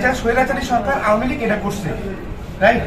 এইটা স্বৈরাচারী সরকার আওয়ামী লীগ এটা করছে রাইট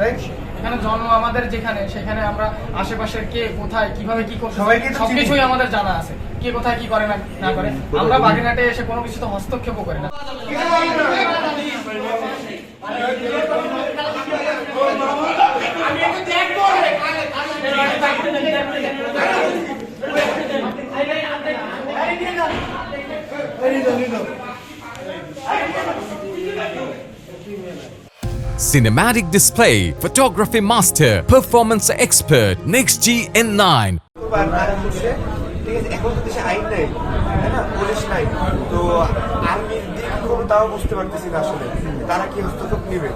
রাইট এখানে জন্ম আমাদের যেখানে সেখানে আমরা আশেপাশের কে কোথায় কীভাবে কি করছে। সবকিছুই আমাদের জানা আছে কে কোথায় কি করে না না করে আমরা বাগেরহাটে এসে কোনো কিছুতে হস্তক্ষেপও করি না Cinematic display, photography master, performance expert, Next G N9. আর তারা করছে ঠিক আছে এখন তো দেশে আইন নাই তাই না পুলিশ তাও বুঝতে পারতেছি না আসলে। তারা কি হস্তক্ষেপ নেবে?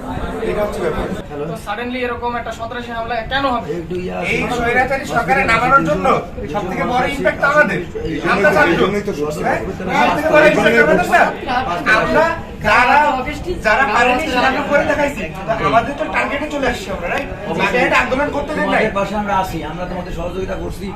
এটা হচ্ছে ব্যাপার। সাডেনলি এরকম একটা সন্ত্রাসী হামলা কেন হবে? এই স্বৈরাচারী সরকারে নামানোর জন্য সব বড় ইম্প্যাক্ট আমাদের। আমরা হ্যাঁ? সবথেকে বড় impact আমাদের আমরা যারা যারা পারেনি সেটা করে দেখাইছি। তো আমাদের তো টার্গেটে চলে আসছি আমরা রাইট আন্দোলন করতে দেন নাই। পাশে আমরা আছি আমরা তোমাদের সহযোগিতা করছি।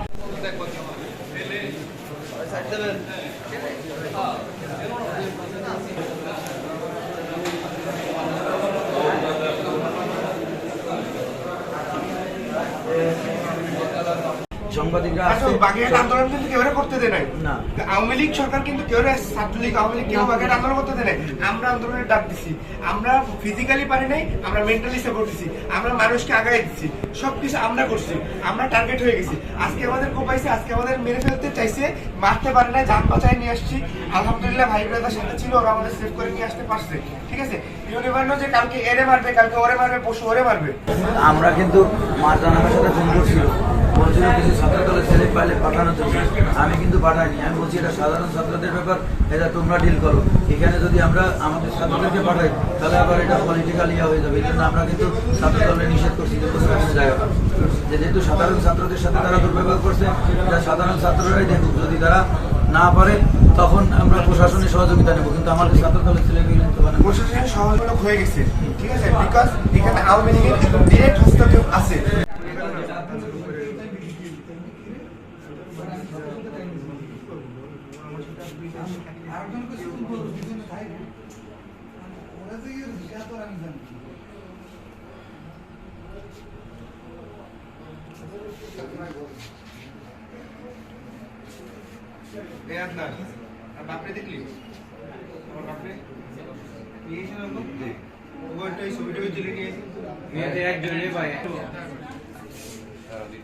সাংবাদিকরা আচ্ছা, বাগেরহাট আন্দোলন কিন্তু কেউ করতে দেয় নাই। না। আওয়ামী লীগ সরকার কিন্তু কেউ ছাত্রলীগ আওয়ামী লীগ কেউ বাগেরহাট আন্দোলন করতে দেয় নাই। আমরা আন্দোলনের ডাক দিছি। আমরা ফিজিক্যালি পারি নাই আমরা মেন্টালি সাপোর্ট দিছি। আমরা মানুষকে আগায় দিচ্ছি সবকিছু আমরা করছি। আমরা টার্গেট হয়ে গেছি। আজকে আমাদের কোপাইছে আজকে আমাদের মেরে ফেলতে চাইছে। মারতে পারে না যান বাঁচায় নিয়ে আসছি। আলহামদুলিল্লাহ ভাই ব্রাদার সাথে ছিল ওরা আমাদের সেভ করে নিয়ে আসতে পারছে। ঠিক আছে? ইউনিভার্ন যে কালকে এরে মারবে কালকে ওরে মারবে পশু ওরে মারবে। আমরা কিন্তু সাথে ফোন করছিল বলছিল কিছু ছাত্র দলের ছেলে পাইলে পাঠানোর জন্য। আমি কিন্তু পাঠাইনি। আমি বলছি, এটা সাধারণ ছাত্রদের ব্যাপার, এটা তোমরা ডিল করো। এখানে যদি আমরা আমাদের ছাত্রদেরকে পাঠাই, তাহলে আবার এটা পলিটিক্যাল ইয়ে হয়ে যাবে। এই জন্য আমরা কিন্তু ছাত্রদলে নিষেধ করছি যে প্রশাসনের জায়গা যেহেতু সাধারণ ছাত্রদের সাথে তারা দুর্ব্যবহার করছে এটা সাধারণ ছাত্ররাই দেখুক। যদি তারা না পারে, তখন আমরা প্রশাসনের সহযোগিতা নেব। কিন্তু আমাদের ছাত্র দলের কিন্তু মানে প্রশাসনের সহযোগিতা হয়ে গেছে। ঠিক আছে? বিকজ এখানে আওয়ামী লীগের ডিরেক্ট হস্তক্ষেপ আছে বাপরে দেখলি আমার বাপরে নিয়ে এসে দেখো ওইটা এই ছবিটা তুলে নিয়ে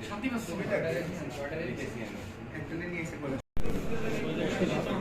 শান্তি পাচ্ছে একজনে নিয়ে বলে